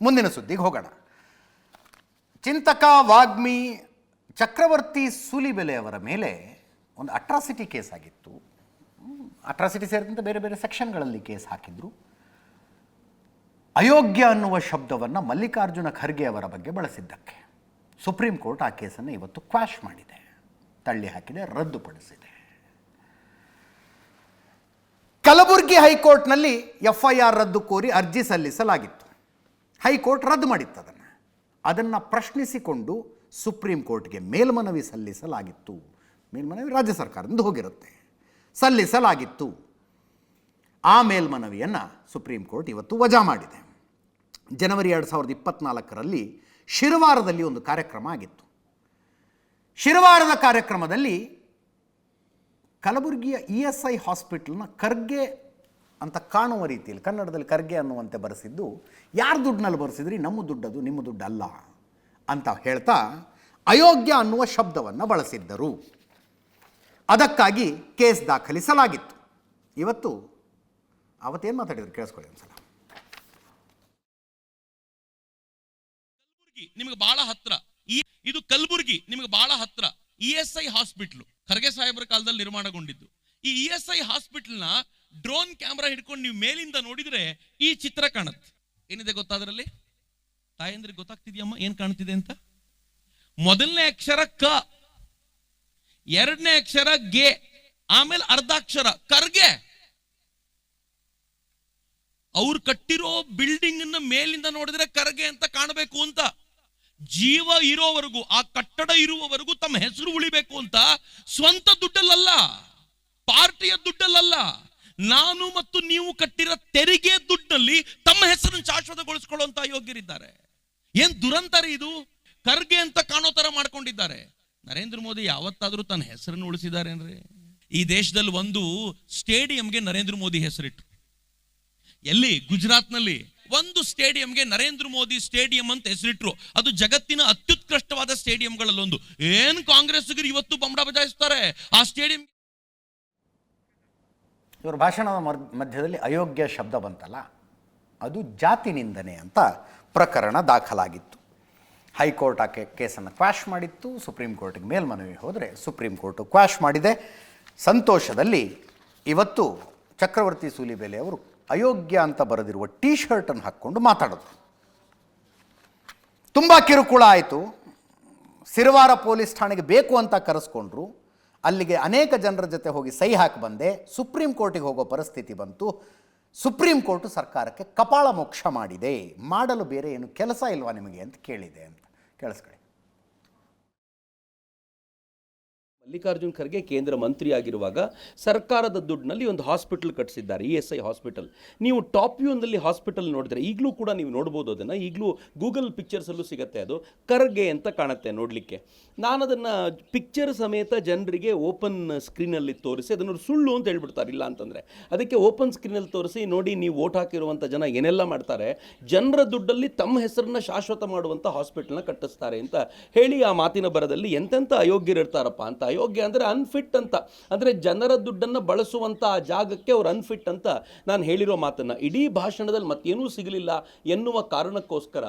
ಮುಂದಿನ ಸುದ್ದಿಗೆ ಹೋಗೋಣ. ಚಿಂತಕ ವಾಗ್ಮಿ ಚಕ್ರವರ್ತಿ ಸೂಲಿಬೆಲೆ ಅವರ ಮೇಲೆ ಒಂದು ಅಟ್ರಾಸಿಟಿ ಕೇಸ್ ಆಗಿತ್ತು. ಅಟ್ರಾಸಿಟಿ ಸೇರಿದಂತೆ ಬೇರೆ ಬೇರೆ ಸೆಕ್ಷನ್ಗಳಲ್ಲಿ ಕೇಸ್ ಹಾಕಿದ್ರು. ಅಯೋಗ್ಯ ಅನ್ನುವ ಶಬ್ದವನ್ನು ಮಲ್ಲಿಕಾರ್ಜುನ ಖರ್ಗೆ ಅವರ ಬಗ್ಗೆ ಬಳಸಿದ್ದಕ್ಕೆ. ಸುಪ್ರೀಂ ಕೋರ್ಟ್ ಆ ಕೇಸನ್ನು ಇವತ್ತು ಕ್ವಾಶ್ ಮಾಡಿದೆ. ತಳ್ಳಿ ಹಾಕಿದೆ, ರದ್ದುಪಡಿಸಿದೆ. ಕಲಬುರಗಿ ಹೈಕೋರ್ಟ್ನಲ್ಲಿ ಎಫ್ ಐ ಆರ್ ರದ್ದು ಕೋರಿ ಅರ್ಜಿ ಸಲ್ಲಿಸಲಾಗಿತ್ತು. ಹೈಕೋರ್ಟ್ ರದ್ದು ಮಾಡಿತ್ತು ಅದನ್ನು. ಅದನ್ನು ಪ್ರಶ್ನಿಸಿಕೊಂಡು ಸುಪ್ರೀಂ ಕೋರ್ಟ್ಗೆ ಮೇಲ್ಮನವಿ ಸಲ್ಲಿಸಲಾಗಿತ್ತು. ಮೇಲ್ಮನವಿ ರಾಜ್ಯ ಸರ್ಕಾರದಿಂದ ಹೋಗಿರುತ್ತೆ. ಸಲ್ಲಿಸಲಾಗಿತ್ತು. ಆ ಮೇಲ್ಮನವಿಯನ್ನು ಸುಪ್ರೀಂ ಕೋರ್ಟ್ ಇವತ್ತು ವಜಾ ಮಾಡಿದೆ. ಜನವರಿ ಎರಡು ಸಾವಿರದ ಇಪ್ಪತ್ನಾಲ್ಕರಲ್ಲಿ ಶಿರವಾರದಲ್ಲಿ ಒಂದು ಕಾರ್ಯಕ್ರಮ ಆಗಿತ್ತು. ಶಿರವಾರದ ಕಾರ್ಯಕ್ರಮದಲ್ಲಿ ಕಲಬುರಗಿಯ ಇ ಎಸ್ ಐ ಹಾಸ್ಪಿಟಲ್ನ ಖರ್ಗೆ ಅಂತ ಕಾಣುವ ರೀತಿಯಲ್ಲಿ ಕನ್ನಡದಲ್ಲಿ ಕರ್ಗೆ ಅನ್ನುವಂತೆ ಬರೆಸಿದ್ದು, ಯಾರ ದುಡ್ಡಿನಲ್ಲಿ ಬರೆಸಿದ್ರಿ? ನಮ್ಮ ದುಡ್ಡದು, ನಿಮ್ಮ ದುಡ್ಡಲ್ಲ ಅಂತ ಹೇಳ್ತಾ ಅಯೋಗ್ಯ ಅನ್ನುವ ಶಬ್ದವನ್ನು ಬಳಸಿದ್ದರು. ಅದಕ್ಕಾಗಿ ಕೇಸ್ ದಾಖಲಿಸಲಾಗಿತ್ತು. ಇವತ್ತು ಅವತ್ತೇನು ಮಾತಾಡಿದ್ರು? ಕೇಳಿಸ್ಕೊಳ್ಳಿ ಒಂದ್ಸಲ. ನಿಮಗೆ ಬಹಳ ಹತ್ರ. ಈ ಇದು ಕಲ್ಬುರ್ಗಿ ನಿಮಗೆ ಬಹಳ ಹತ್ರ. E S I hospital. Kharge ಸಾಹೇಬರ ಕಾಲದಲ್ಲಿ ನಿರ್ಮಾಣಗೊಂಡಿದ್ದು. ಈ ಇ ಎಸ್ ಐ ಹಾಸ್ಪಿಟಲ್ನ ಡ್ರೋನ್ ಕ್ಯಾಮ್ರಾ ಹಿಡ್ಕೊಂಡು ನೀವು ಮೇಲಿಂದ ನೋಡಿದ್ರೆ ಈ ಚಿತ್ರ ಕಾಣುತ್ತೆ. ಏನಿದೆ ಗೊತ್ತಾದ್ರಲ್ಲಿ ತಾಯಂದ್ರಿಗೆ ಗೊತ್ತಾಗ್ತಿದ್ಯಮ್ಮ? ಏನ್ ಕಾಣ್ತಿದೆ ಅಂತ? ಮೊದಲನೇ ಅಕ್ಷರ ಕ, ಎರಡನೇ ಅಕ್ಷರ ಗೆ, ಆಮೇಲೆ ಅರ್ಧಾಕ್ಷರ ಕರ್ಗೆ. ಅವ್ರು ಕಟ್ಟಿರೋ ಬಿಲ್ಡಿಂಗ್ ಅನ್ನ ಮೇಲಿಂದ ನೋಡಿದ್ರೆ ಕರ್ಗೆ ಅಂತ ಕಾಣಬೇಕು ಅಂತ. ಜೀವ ಇರೋವರೆಗೂ, ಆ ಕಟ್ಟಡ ಇರುವವರೆಗೂ ತಮ್ಮ ಹೆಸರು ಉಳಿಬೇಕು ಅಂತ ಸ್ವಂತ ದುಡ್ಡಲ್ಲಲ್ಲ ನಾನು ಮತ್ತು ನೀವು ಕಟ್ಟಿರೋ ತೆರಿಗೆ ದುಡ್ಡಲ್ಲಿ ತಮ್ಮ ಹೆಸರನ್ನು ಶಾಶ್ವತಗೊಳಿಸ್ಕೊಳ್ಳುವಂತ ಯೋಗ್ಯರಿದ್ದಾರೆ. ಏನ್ ದುರಂತರ ಇದು? ಕರ್ಗೆ ಅಂತ ಕಾಣೋ ತರ ಮಾಡ್ಕೊಂಡಿದ್ದಾರೆ. ನರೇಂದ್ರ ಮೋದಿ ಯಾವತ್ತಾದ್ರೂ ತನ್ನ ಹೆಸರನ್ನು ಉಳಿಸಿದಾರೇನ್ರಿ? ಈ ದೇಶದಲ್ಲಿ ಒಂದು ಸ್ಟೇಡಿಯಂಗೆ ನರೇಂದ್ರ ಮೋದಿ ಹೆಸರಿಟ್ರು. ಎಲ್ಲಿ? ಗುಜರಾತ್ನಲ್ಲಿ. ಒಂದು ಸ್ಟೇಡಿಯಂಗೆ ನರೇಂದ್ರ ಮೋದಿ ಸ್ಟೇಡಿಯಂ ಅಂತ ಹೆಸರಿಟ್ರು. ಅದು ಜಗತ್ತಿನ ಅತ್ಯುತ್ಕೃಷ್ಟವಾದ ಸ್ಟೇಡಿಯಂಗಳಲ್ಲೊಂದು. ಏನ್ ಕಾಂಗ್ರೆಸ್ಗರು ಇವತ್ತು ಬಂಬಡ ಬಜಾಯಿಸ್ತಾರೆ? ಆ ಸ್ಟೇಡಿಯಂ ಇವರು ಭಾಷಣದ ಮಧ್ಯದಲ್ಲಿ ಅಯೋಗ್ಯ ಶಬ್ದ ಬಂತಲ್ಲ, ಅದು ಜಾತಿ ನಿಂದನೆ ಅಂತ ಪ್ರಕರಣ ದಾಖಲಾಗಿತ್ತು. ಹೈಕೋರ್ಟ್ ಆ ಕೇಸನ್ನು ಕ್ವಾಶ್ ಮಾಡಿತ್ತು, ಸುಪ್ರೀಂ ಕೋರ್ಟಿಗೆ ಮೇಲ್ಮನವಿ ಹೋದರೆ ಸುಪ್ರೀಂ ಕೋರ್ಟು ಕ್ವಾಶ್ ಮಾಡಿದೆ. ಸಂತೋಷದಲ್ಲಿ ಇವತ್ತು ಚಕ್ರವರ್ತಿ ಸೂಲಿಬೆಲೆ ಅವರು ಅಯೋಗ್ಯ ಅಂತ ಬರೆದಿರುವ ಟೀ ಶರ್ಟನ್ನು ಹಾಕ್ಕೊಂಡು ಮಾತಾಡೋದು. ತುಂಬ ಕಿರುಕುಳ ಆಯಿತು. ಸಿರವಾರ ಪೊಲೀಸ್ ಠಾಣೆಗೆ ಬೇಕು ಅಂತ ಕರೆಸ್ಕೊಂಡ್ರು. ಅಲ್ಲಿಗೆ ಅನೇಕ ಜನರ ಜೊತೆ ಹೋಗಿ ಸಹಿ ಹಾಕಿ ಬಂದೆ. ಸುಪ್ರೀಂ ಕೋರ್ಟಿಗೆ ಹೋಗೋ ಪರಿಸ್ಥಿತಿ ಬಂತು. ಸುಪ್ರೀಂ ಕೋರ್ಟು ಸರ್ಕಾರಕ್ಕೆ ಕಪಾಳ ಮೋಕ್ಷ ಮಾಡಿದೆ. ಮಾಡಲು ಬೇರೆ ಏನು ಕೆಲಸ ಇಲ್ವಾ ನಿಮಗೆ ಅಂತ ಕೇಳಿದೆ ಅಂತ. ಕೇಳಿಸ್ಕೊಳ್ಳಿ. ಮಲ್ಲಿಕಾರ್ಜುನ್ ಖರ್ಗೆ ಕೇಂದ್ರ ಮಂತ್ರಿ ಆಗಿರುವಾಗ ಸರ್ಕಾರದ ದುಡ್ಡಿನಲ್ಲಿ ಒಂದು ಹಾಸ್ಪಿಟಲ್ ಕಟ್ಟಿಸಿದ್ದಾರೆ, ಇ ಎಸ್ ಐ ಹಾಸ್ಪಿಟಲ್. ನೀವು ಟಾಪ್ ವ್ಯೂನಲ್ಲಿ ಹಾಸ್ಪಿಟಲ್ ನೋಡಿದ್ರೆ ಈಗಲೂ ಕೂಡ ನೀವು ನೋಡ್ಬೋದು ಅದನ್ನು. ಈಗಲೂ ಗೂಗಲ್ ಪಿಕ್ಚರ್ಸಲ್ಲೂ ಸಿಗುತ್ತೆ ಅದು. ಖರ್ಗೆ ಅಂತ ಕಾಣುತ್ತೆ ನೋಡಲಿಕ್ಕೆ. ನಾನು ಅದನ್ನು ಪಿಕ್ಚರ್ ಸಮೇತ ಜನರಿಗೆ ಓಪನ್ ಸ್ಕ್ರೀನಲ್ಲಿ ತೋರಿಸಿ ಅದನ್ನು ಸುಳ್ಳು ಅಂತ ಹೇಳ್ಬಿಡ್ತಾರೆ, ಇಲ್ಲ ಅಂತಂದರೆ. ಅದಕ್ಕೆ ಓಪನ್ ಸ್ಕ್ರೀನಲ್ಲಿ ತೋರಿಸಿ ನೋಡಿ ನೀವು ಓಟ್ ಹಾಕಿರುವಂಥ ಜನ ಏನೆಲ್ಲ ಮಾಡ್ತಾರೆ. ಜನರ ದುಡ್ಡಲ್ಲಿ ತಮ್ಮ ಹೆಸರನ್ನ ಶಾಶ್ವತ ಮಾಡುವಂಥ ಹಾಸ್ಪಿಟಲ್ನ ಕಟ್ಟಿಸ್ತಾರೆ ಅಂತ ಹೇಳಿ ಆ ಮಾತಿನ ಬರದಲ್ಲಿ ಎಂತೆಂಥ ಅಯೋಗ್ಯರಿರ್ತಾರಪ್ಪ ಅಂತ ಅಯೋಗ್ಯ ಅಂದರೆ ಅನ್ಫಿಟ್ ಅಂತ. ಅಂದರೆ ಜನರ ದುಡ್ಡನ್ನು ಬಳಸುವಂಥ ಆ ಜಾಗಕ್ಕೆ ಅವರು ಅನ್ಫಿಟ್ ಅಂತ ನಾನು ಹೇಳಿರೋ ಮಾತನ್ನು. ಇಡೀ ಭಾಷಣದಲ್ಲಿ ಮತ್ತೇನೂ ಸಿಗಲಿಲ್ಲ ಎನ್ನುವ ಕಾರಣಕ್ಕೋಸ್ಕರ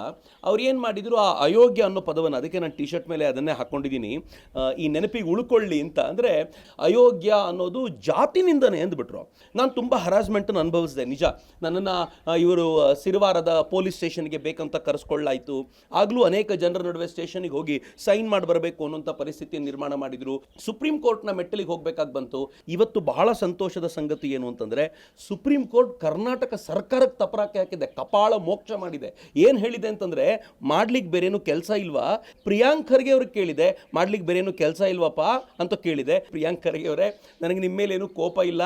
ಅವ್ರು ಏನು ಮಾಡಿದ್ರು, ಆ ಅಯೋಗ್ಯ ಅನ್ನೋ ಪದವನ್ನು, ಅದಕ್ಕೆ ನಾನು ಟಿ ಶರ್ಟ್ ಮೇಲೆ ಅದನ್ನೇ ಹಾಕ್ಕೊಂಡಿದ್ದೀನಿ ಈ ನೆನಪಿಗೆ ಉಳ್ಕೊಳ್ಳಿ ಅಂತ. ಅಂದರೆ ಅಯೋಗ್ಯ ಅನ್ನೋದು ಜಾತಿನಿಂದನೇ ಅಂದ್ಬಿಟ್ರು. ನಾನು ತುಂಬ ಹರಾಸ್ಮೆಂಟನ್ನು ಅನುಭವಿಸಿದೆ, ನಿಜ. ನನ್ನನ್ನು ಇವರು ಸಿರಿವಾರದ ಪೊಲೀಸ್ ಸ್ಟೇಷನ್ಗೆ ಬೇಕಂತ ಕರೆಸ್ಕೊಳ್ಳಾಯಿತು. ಆಗಲೂ ಅನೇಕ ಜನರ ನಡುವೆ ಸ್ಟೇಷನ್ಗೆ ಹೋಗಿ ಸೈನ್ ಮಾಡಿ ಬರಬೇಕು ಅನ್ನೋಂಥ ಪರಿಸ್ಥಿತಿ ನಿರ್ಮಾಣ ಮಾಡಿದರು. ಸುಪ್ರೀಂ ಕೋರ್ಟ್ನ ಮೆಟ್ಟಲಿಗೆ ಹೋಗಬೇಕಾಗಿ ಬಂತು. ಇವತ್ತು ಬಹಳ ಸಂತೋಷದ ಸಂಗತಿ ಏನು ಅಂತಂದರೆ, ಸುಪ್ರೀಂ ಕೋರ್ಟ್ ಕರ್ನಾಟಕ ಸರ್ಕಾರಕ್ಕೆ ತಪರಾಕೆ ಹಾಕಿದೆ, ಕಪಾಳ ಮೋಕ್ಷ ಮಾಡಿದೆ. ಏನು ಹೇಳಿದೆ ಅಂತಂದರೆ, ಮಾಡ್ಲಿಕ್ಕೆ ಬೇರೇನು ಕೆಲಸ ಇಲ್ವಾ? ಪ್ರಿಯಾಂಕ್ ಖರ್ಗೆ ಅವ್ರಿಗೆ ಕೇಳಿದೆ, ಮಾಡ್ಲಿಕ್ಕೆ ಬೇರೇನು ಕೆಲಸ ಇಲ್ವಪ್ಪ ಅಂತ ಕೇಳಿದೆ. ಪ್ರಿಯಾಂಕ್ ಖರ್ಗೆ ಅವರೇ, ನನಗೆ ನಿಮ್ಮ ಮೇಲೆ ಏನು ಕೋಪ ಇಲ್ಲ.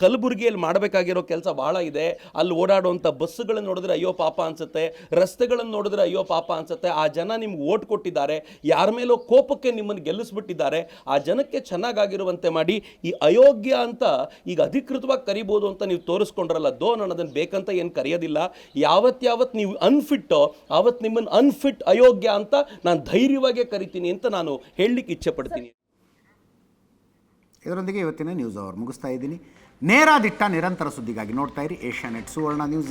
ಕಲಬುರಗಿಯಲ್ಲಿ ಮಾಡಬೇಕಾಗಿರೋ ಕೆಲಸ ಬಹಳ ಇದೆ. ಅಲ್ಲಿ ಓಡಾಡುವಂಥ ಬಸ್ಸುಗಳನ್ನು ನೋಡಿದ್ರೆ ಅಯ್ಯೋ ಪಾಪ ಅನ್ಸುತ್ತೆ. ರಸ್ತೆಗಳನ್ನು ನೋಡಿದ್ರೆ ಅಯ್ಯೋ ಪಾಪ ಅನ್ಸುತ್ತೆ. ಆ ಜನ ನಿಮ್ಗೆ ಓಟ್ ಕೊಟ್ಟಿದ್ದಾರೆ. ಯಾರ ಮೇಲೋ ಕೋಪಕ್ಕೆ ನಿಮ್ಮನ್ನು ಗೆಲ್ಲಿಸ್ಬಿಟ್ಟಿದ್ದಾರೆ. ಆ ಜನಕ್ಕೆ ಚೆನ್ನಾಗಾಗಿರುವಂತೆ ಮಾಡಿ ಈ ಅಯೋಗ್ಯ ಅಂತ ಈಗ ಅಧಿಕೃತವಾಗಿ ಕರಿಬೋದು ಅಂತ ನೀವು ತೋರಿಸ್ಕೊಂಡ್ರಲ್ಲ, ದೋ ನಾನು ಅದನ್ನು ಬೇಕಂತ ಏನು ಕರೆಯೋದಿಲ್ಲ. ಯಾವತ್ತಾವತ್ತು ಯಾವತ್ತು ನೀವು ಅನ್ಫಿಟ್ಟೋ ಆವತ್ತು ನಿಮ್ಮನ್ನು ಅನ್ಫಿಟ್ ಅಯೋಗ್ಯ ಅಂತ ನಾನು ಧೈರ್ಯವಾಗೇ ಕರಿತೀನಿ ಅಂತ ನಾನು ಹೇಳಲಿಕ್ಕೆ ಇಚ್ಛೆ ಪಡ್ತೀನಿ ಇದರೊಂದಿಗೆ ಇವತ್ತಿನ ನ್ಯೂಸ್ ಅವರ್ ಮುಗಿಸ್ತಾ ಇದ್ದೀನಿ. ನೇರ ದಿಟ್ಟ ನಿರಂತರ ಸುದ್ದಿಗಾಗಿ ನೋಡ್ತಾ ಇರಿ ಏಷ್ಯಾನೆಟ್ ಸುವರ್ಣ ನ್ಯೂಸ್